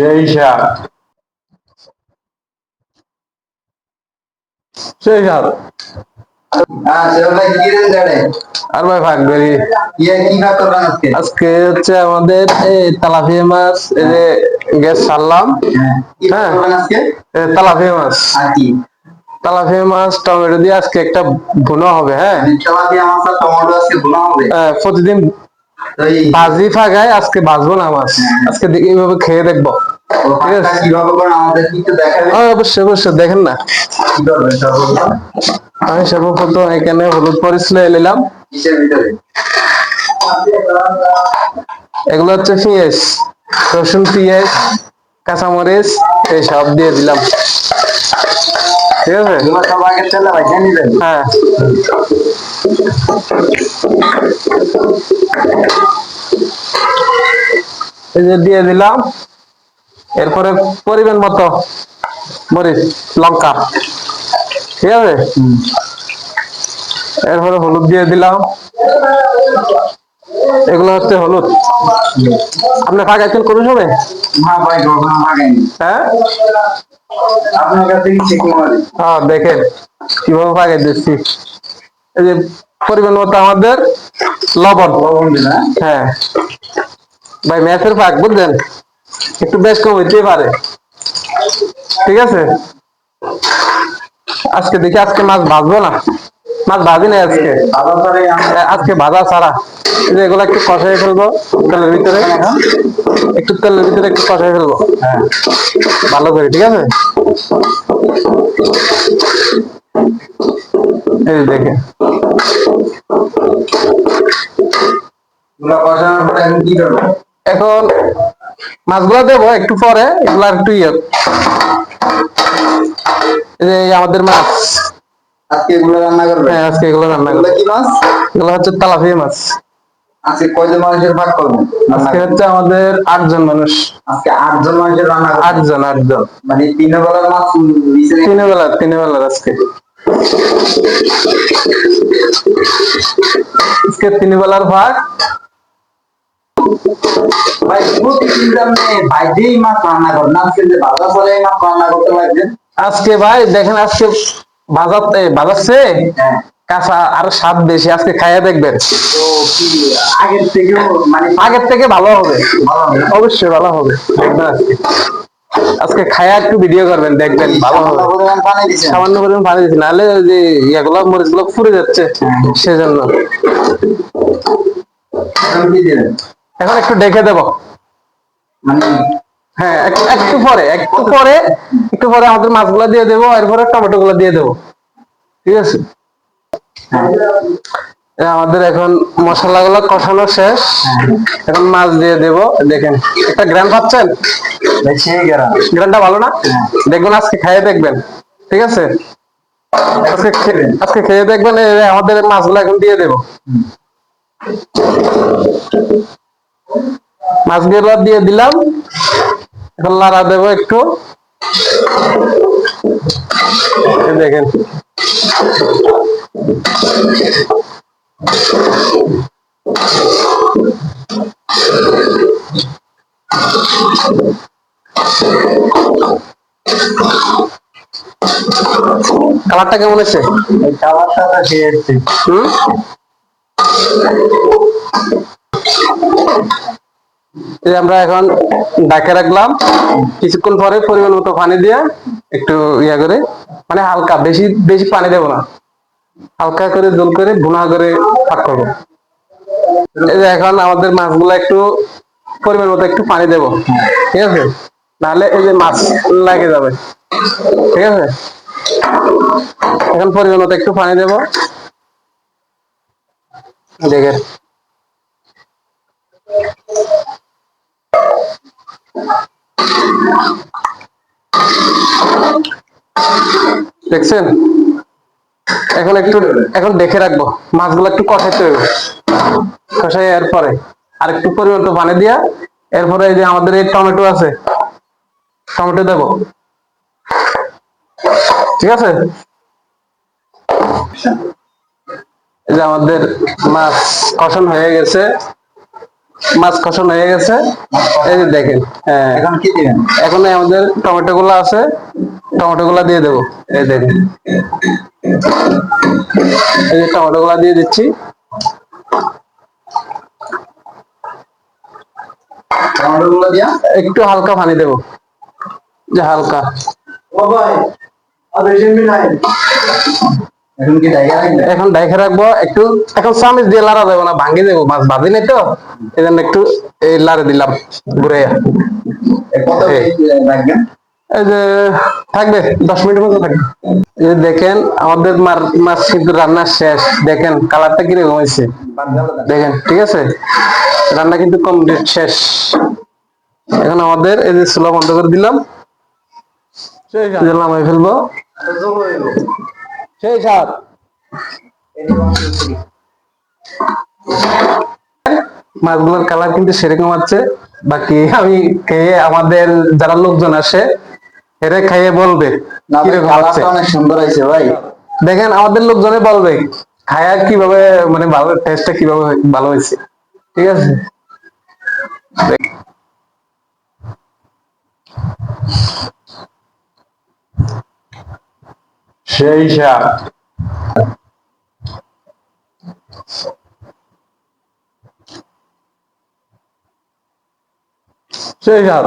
সেই সেই হ্যাঁ আর? ভাই ভাগ করি। ইয়ে আজকে? আজকে হচ্ছে আমাদের মাছ গ্যাস হ্যাঁ হ্যাঁ। আজকে? মাছ। টমেটো দিয়ে আজকে একটা ভুনো হবে হ্যাঁ? আজকে আহ, প্রতিদিন ভাজি ফাগায় আজকে ভাজবো না মাছ। আজকে দেখি এইভাবে খেয়ে দেখব। অবশ্যই অবশ্যই দেখেন না। আমি সর্বপ্রথম এখানে হলুদ এগুলো হচ্ছে পেঁয়াজ রসুন পেঁয়াজ কাঁচামরিচ এই সব দিয়ে দিলাম। ঠিক আছে? হ্যাঁ। এই যে দিয়ে দিলাম। এরপরে পরিমাণ মতো মরিচ লঙ্কা। ঠিক আছে? এরপরে হলুদ দিয়ে দিলাম। এগুলো হচ্ছে হলুদ। আপনি ফাঁকাইছেন কোন সময়? কখনো ভাগেনি হ্যাঁ? দেখেন কীভাবে ফাঁকাই দিচ্ছি। এই যে পরিমাণ মতো আমাদের লবণ। লবণ দিন হ্যাঁ? হ্যাঁ। ভাই ম্যাচের ফাঁক বুঝলেন? একটু বেশ কম হইতেই পারে। ঠিক আছে? আজকে দেখি আজকে মাছ ভাজবো না? মাছ ভাজি না আজকে? ভালো করে এ, আজকে ভাজা ছাড়া। যে এগুলো একটু কষাই ফেলব তেলের ভিতরে। একটু তেলের ভিতরে একটু কষাই ফেলব। হ্যাঁ ভালো করে ঠিক আছে? এই করবেন এখন মাছগুলো দেবো একটু পরে এগুলো একটু ইয়ে। যে আমাদের মাছ। আজকে এগুলো রান্না করবেন হ্যাঁ আজকে এগুলো রান্না করব। কি মাছ? এগুলো হচ্ছে তালাপিয়া মাছ। আজকে কয়জন মানুষের ভাগ আজকে হচ্ছে আমাদের আটজন মানুষ। আজকে আটজন মানুষের রান্না আটজন আটজন। মানে তিন বেলার মাছ তিনে বেলা তিনে বেলার আজকে। আজকে তিনে বেলার ভাগ। ভাই প্রতিদিন যে আপনি ভাইজেই মাছ রান্না করেন আজকে যে ভাজা পরে মাছ রান্না করতে পারছেন আজকে ভাই দেখেন আজকে হ্যাঁ। কাঁচা আরও স্বাদ বেশি আজকে খাইয়ে দেখবেন। আগের থেকেও মানে আগের থেকে ভালো হবে? অবশ্যই ভালো হবে। দেখবেন আজকে আজকে খায়া একটু ভিডিও করবেন দেখবেন ভালো হবে। সামান্য পরিমাণ পানি দিচ্ছি নাহলে যে ইয়েগুলো মরিচগুলো ফুরে যাচ্ছে। সেজন্য। এখন একটু দেখে দেবো। মানে হ্যাঁ এক- একটু পরে একটু পরে একটু পরে আমাদের মাছগুলো দিয়ে দেবো এরপরে টমেটো গুলো দিয়ে দেবো। ঠিক আছে? আমাদের এখন মশলা গুলো কষানো শেষ। এখন মাছ দিয়ে দেবো দেখেন। একটা গ্রাম পাচ্ছেন? গ্রানটা ভালো না? দেখবেন আজকে খেয়ে দেখবেন। ঠিক আছে? আজকে আজকে খেয়ে দেখবেন আমাদের মাছগুলো এখন দিয়ে দেবো। মাছগুলো দিয়ে দিলাম। এখন লাড়া দেবো একটু। দেখেন। কালারটা কেমন আছে তো খেয়ে হুম? আমরা এখন ডাকে রাখলাম। কিছুক্ষণ পরে পরিমাণ মতো পানি দিয়ে একটু ইয়া করে মানে হালকা, বেশি বেশি পানি দেবো না। হালকা করে জল করে ভুনা করে ফাঁক করব। এখন আমাদের মাছগুলো একটু পরিমাণ মতো একটু পানি দেবো। ঠিক আছে? নাহলে এই যে মাছ লাগে যাবে। ঠিক আছে? এখন পরিমাণ মতো একটু পানি দেবো। দেখেন। দেখছেন? এখন একটু এখন দেখে রাখব। মাছগুলো একটু কষাইতে হবে। কষাই এরপরে আর একটু পরিমাণ পানি দিয়া, এরপরে এই যে আমাদের এই টমেটো আছে, টমেটো দেবো। ঠিক আছে? এই যে আমাদের মাছ কষানো হয়ে গেছে। মাছ কষানো হয়ে গেছে। এই যে দেখেন হ্যাঁ। এখন কি দিবেন? এখন আমাদের টমেটো গুলো আছে টমেটো গুলা দিয়ে দেবো। এই দেখেন। এই যে টমেটো গুলা দিয়ে দিচ্ছি। টমেটো গুলো দিয়া? একটু হালকা পানি দেবো। যে হালকা। ও আর বেশি নাই এখন ডাইখে রাখব? একটু এখন চামিচ দিয়ে লাড়া দেবো না ভাঙি দেবো মাছ ভাজি নাই তো এই জন্য একটু এই লাড়ে দিলাম ঘুরে এই। যে থাকবে দশ মিনিট মতো থাকবে। এই দেখেন আমাদের মার- মাছ কিন্তু রান্না শেষ দেখেন কালারটা কীরকম হয়েছে? দেখেন ঠিক আছে? রান্না কিন্তু কমপ্লিট শেষ। এখন আমাদের এই যে চুলা বন্ধ করে দিলাম। নামাই ফেলব। সেই সাত মাছগুলোর কালার কিন্তু সেরকম আছে। বাকি আমি খেয়ে আমাদের যারা লোকজন আসে এরা খাইয়ে বলবে অনেক সুন্দর হয়েছে ভাই। দেখেন আমাদের লোকজনে বলবে খায়া কীভাবে মানে ভালো টেস্টটা কীভাবে ভালো হয়েছে। ঠিক আছে? স্বাদ সেই সাত